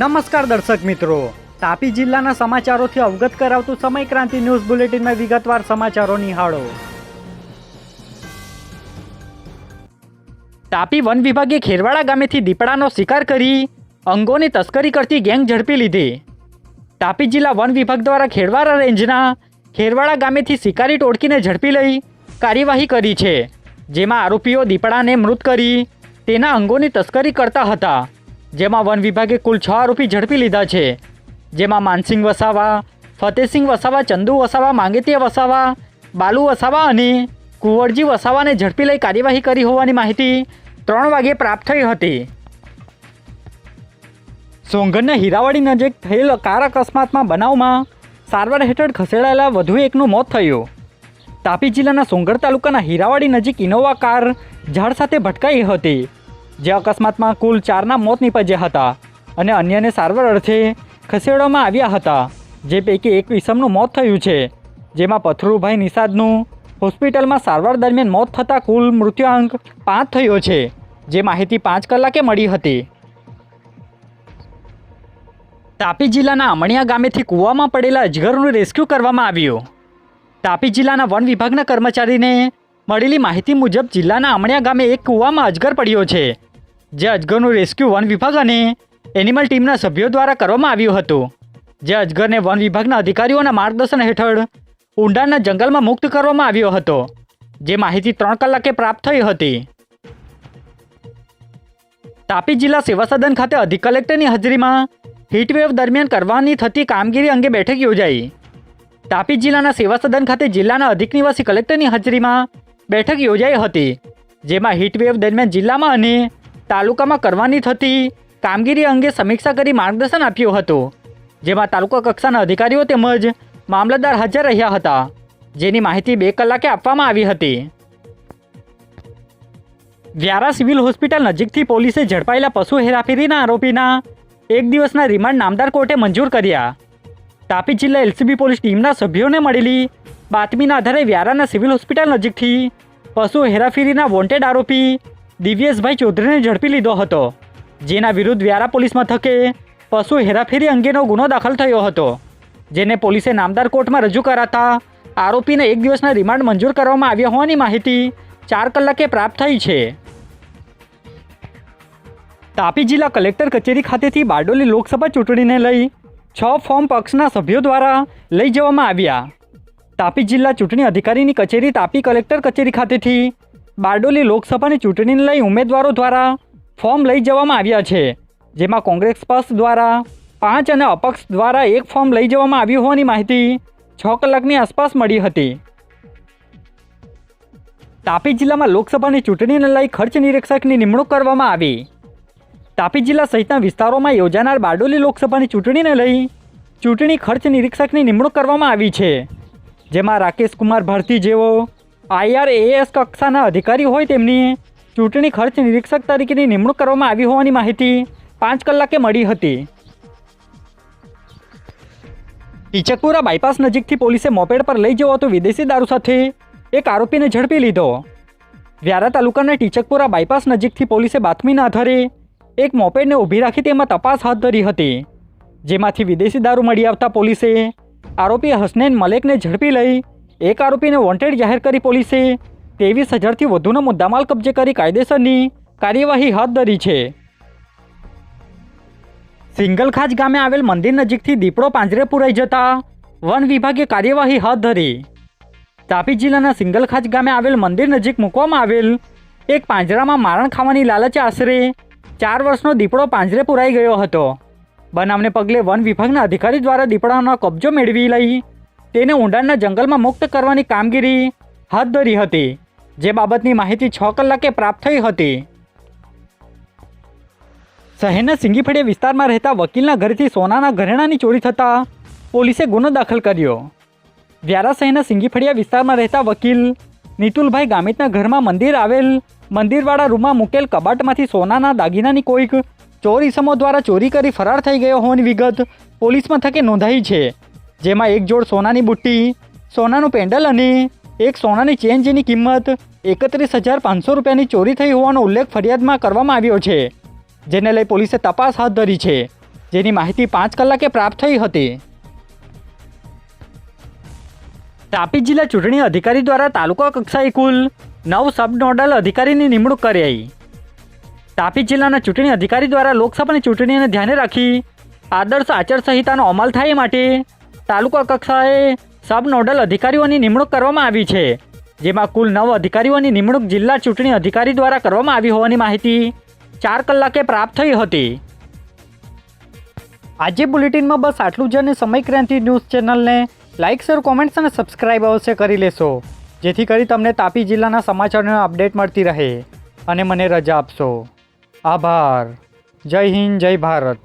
નમસ્કાર દર્શક મિત્રો. તાપી જિલ્લાના સમાચારોથી અવગત કરાવતું સમય ક્રાંતિ ન્યૂઝ બુલેટિનમાં વિગતવાર સમાચારો નિહાળો. તાપી વન વિભાગે ખેરવાડા ગામેથી દીપડાનો શિકાર કરી અંગોની તસ્કરી કરતી ગેંગ ઝડપી લીધી. તાપી જિલ્લા વન વિભાગ દ્વારા ખેરવાડા રેન્જના ખેરવાડા ગામેથી શિકારી ટોળકીને ઝડપી લઈ કાર્યવાહી કરી છે, જેમાં આરોપીઓ દીપડાને મૃત કરી તેના અંગોની તસ્કરી કરતા હતા. જેમાં વન વિભાગે કુલ છ આરોપી ઝડપી લીધા છે. જેમાં માનસિંગ વસાવા ફતેહસિંહ વસાવા, ચંદુ વસાવા, માંગેતિયા વસાવા, બાલુ વસાવા અને કુંવરજી વસાવાને ઝડપી લઈ કાર્યવાહી કરી હોવાની માહિતી ત્રણ વાગે પ્રાપ્ત થઈ હતી. સોંગણના હીરાવાડી નજીક થયેલ કાર અકસ્માતમાં બનાવમાં સારવાર હેઠળ ખસેડાયેલા વધુ એકનું મોત થયું. તાપી જિલ્લાના સોંગઢ તાલુકાના હીરાવાડી નજીક ઇનોવા કાર ઝાડ સાથે ભટકાઈ હતી. જે અકસ્માતમાં કુલ ચારના મોત નીપજ્યા હતા અને અન્યને સારવાર અર્થે ખસેડવામાં આવ્યા હતા, જે પૈકી એક વિષમનું મોત થયું છે, જેમાં પથરુભાઈ નિષાદનું હોસ્પિટલમાં સારવાર દરમિયાન મોત થતાં કુલ મૃત્યુઆંક પાંચ થયો છે, જે માહિતી પાંચ કલાકે મળી હતી. તાપી જિલ્લાના અમણિયા ગામેથી કૂવામાં પડેલા અજગરનું રેસ્ક્યુ કરવામાં આવ્યું. તાપી જિલ્લાના વન વિભાગના કર્મચારીને મળેલી માહિતી મુજબ જિલ્લાના અમણિયા ગામે એક કૂવામાં અજગર પડ્યો છે જે અજગરનું રેસ્ક્યુ વન વિભાગ અને એનિમલ ટીમના સભ્યો દ્વારા કરવામાં આવ્યું હતું. જે અજગરને વન વિભાગના અધિકારીઓના માર્ગદર્શન હેઠળ ઊંડાણના જંગલમાં મુક્ત કરવામાં આવ્યો હતો. જે માહિતી ત્રણ કલાકે પ્રાપ્ત થઈ હતી. તાપી જિલ્લા સેવા સદન ખાતે અધિક કલેક્ટરની હાજરીમાં હીટવેવ દરમિયાન કરવાની થતી કામગીરી અંગે બેઠક યોજાઈ. તાપી જિલ્લાના સેવા સદન ખાતે જિલ્લાના અધિક નિવાસી કલેક્ટરની હાજરીમાં બેઠક યોજાઈ હતી. જેમાં હીટવેવ દરમિયાન જિલ્લામાં અને તાલુકામાં કરવાની થતી કામગીરી અંગે સમીક્ષા કરી માર્ગદર્શન આપ્યું હતું, જેમાં તાલુકા કક્ષાના અધિકારીઓ તેમજ મામલતદાર હાજર રહ્યા હતા. જેની માહિતી બે કલાકે આપવામાં આવી હતી. વ્યારા સિવિલ હોસ્પિટલ નજીકથી પોલીસે ઝડપાયેલા પશુ હેરાફેરીના આરોપીના એક દિવસના રિમાન્ડ નામદાર કોર્ટે મંજૂર કર્યા. તાપી જિલ્લા એલસીબી પોલીસ ટીમના સભ્યોને મળેલી બાતમીના આધારે વ્યારાના સિવિલ હોસ્પિટલ નજીકથી પશુ હેરાફેરીના વોન્ટેડ આરોપી દિવ્યેશભાઈ ચૌધરીને ઝડપી લીધો હતો. જેના વિરુદ્ધ વ્યારા પોલીસ મથકે પશુ હેરાફેરી અંગેનો ગુનો દાખલ થયો હતો. જેને પોલીસે નામદાર કોર્ટમાં રજૂ કરાતા આરોપીને એક દિવસના રિમાન્ડ મંજૂર કરવામાં આવ્યા હોવાની માહિતી ચાર કલાકે પ્રાપ્ત થઈ છે. તાપી જિલ્લા કલેક્ટર કચેરી ખાતેથી બારડોલી લોકસભા ચૂંટણીને લઈ છ ફોર્મ પક્ષના સભ્યો દ્વારા લઈ જવામાં આવ્યા. તાપી જિલ્લા ચૂંટણી અધિકારીની કચેરી તાપી કલેક્ટર કચેરી ખાતેથી બારડોલી લોકસભાની ચૂંટણીને લઈ ઉમેદવારો દ્વારા ફોર્મ લઈ જવામાં આવ્યા છે, જેમાં કોંગ્રેસ પક્ષ દ્વારા પાંચ અને અપક્ષ દ્વારા એક ફોર્મ લઈ જવામાં આવ્યું હોવાની માહિતી છ કલાકની આસપાસ મળી હતી. તાપી જિલ્લામાં લોકસભાની ચૂંટણીને લઈ ખર્ચ નિરીક્ષકની નિમણૂક કરવામાં આવી. તાપી જિલ્લા સહિતના વિસ્તારોમાં યોજાનાર બારડોલી લોકસભાની ચૂંટણીને લઈ ચૂંટણી ખર્ચ નિરીક્ષકની નિમણૂક કરવામાં આવી છે, જેમાં રાકેશ કુમાર ભારતી જેઓ આઈઆરએએસ કક્ષાના અધિકારી હોય તેમની ચૂંટણી ખર્ચ નિરીક્ષક તરીકેની નિમણૂક કરવામાં આવી હોવાની માહિતી પાંચ કલાકે મળી હતી. ટીચકપુરા બાયપાસ નજીકથી પોલીસે મોપેડ પર લઈ જવો તો વિદેશી દારૂ સાથે એક આરોપીને ઝડપી લીધો. વ્યારા તાલુકાના ટીચકપુરા બાયપાસ નજીકથી પોલીસે બાતમીના આધારે એક મોપેડને ઊભી રાખી તેમાં તપાસ હાથ ધરી હતી. જેમાંથી વિદેશી દારૂ મળી આવતા પોલીસે આરોપી હસનૈન મલેકને ઝડપી લઈ એક આરોપીને વોન્ટેડ જાહેર કરી પોલીસે. ત્રેવીસ હજારથી વધુનો મુદ્દામાલ કબજે કરી કાયદેસરની કાર્યવાહી હાથ ધરી છે. સિંગલખાજ ગામે આવેલ મંદિર નજીકથી દીપડો પાંજરે પુરાઈ જતા વન વિભાગે કાર્યવાહી હાથ ધરી. તાપી જિલ્લાના સિંગલખાજ ગામે આવેલ મંદિર નજીક મૂકવામાં આવેલ એક પાંજરામાં મારણ ખાવાની લાલચે આશરે ચાર વર્ષનો દીપડો પાંજરે પુરાઈ ગયો હતો. બનાવને પગલે વન વિભાગના અધિકારી દ્વારા દીપડાનો કબજો મેળવી લઈ તેને ઊંડાણના જંગલમાં મુક્ત કરવાની કામગીરી હાથ ધરી હતી, જે બાબતની માહિતી છ કલાકે પ્રાપ્ત થઈ હતી. શહેરના સિંગીફળિયા વિસ્તારમાં રહેતા વકીલના ઘરેથી સોનાના ઘરેણાની ચોરી થતાં પોલીસે ગુનો દાખલ કર્યો. વ્યારા શહેરના સિંગીફળિયા વિસ્તારમાં રહેતા વકીલ નિતુલભાઈ ગામિતના ઘરમાં મંદિર આવેલ મંદિરવાળા રૂમમાં મૂકેલ કબાટમાંથી સોનાના દાગીનાની કોઈક ચોર ઇસમો દ્વારા ચોરી કરી ફરાર થઈ ગયો હોવાની વિગત પોલીસ મથકે નોંધાઈ છે. જેમાં એક જોડ સોનાની બુટ્ટી, સોનાનું પેન્ડલ અને એક સોનાની ચેન જેની કિંમત એકત્રીસ હજાર પાંચસો રૂપિયાની ચોરી થઈ હોવાનો ઉલ્લેખ ફરિયાદમાં કરવામાં આવ્યો છે, જેને લઈ પોલીસે તપાસ હાથ ધરી છે. જેની માહિતી પાંચ કલાકે પ્રાપ્ત થઈ હતી. તાપી જિલ્લા ચૂંટણી અધિકારી દ્વારા તાલુકા કક્ષાએ કુલ નવ સબ નોડલ અધિકારીની નિમણૂક કરાઈ. તાપી જિલ્લાના ચૂંટણી અધિકારી દ્વારા લોકસભાની ચૂંટણીને ધ્યાને રાખી આદર્શ આચારસંહિતાનો અમલ થાય માટે તાલુકા કક્ષાએ સબ નોડલ અધિકારીઓની નિમણૂક કરવામાં આવી છે, જેમાં કુલ નવ અધિકારીઓની નિમણૂક જિલ્લા ચૂંટણી અધિકારી દ્વારા કરવામાં આવી હોવાની માહિતી ચાર કલાકે પ્રાપ્ત થઈ હતી. આજે બુલેટિનમાં બસ આટલું જ અને સમય ક્રાંતિ ન્યૂઝ ચેનલને લાઇક શેર, કોમેન્ટ્સ અને સબસ્ક્રાઇબ અવશ્ય કરી લેશો, જેથી કરી તમને તાપી જિલ્લાના સમાચારોની અપડેટ મળતી રહે. અને મને રજા આપશો. આભાર. જય હિન્દ, જય ભારત.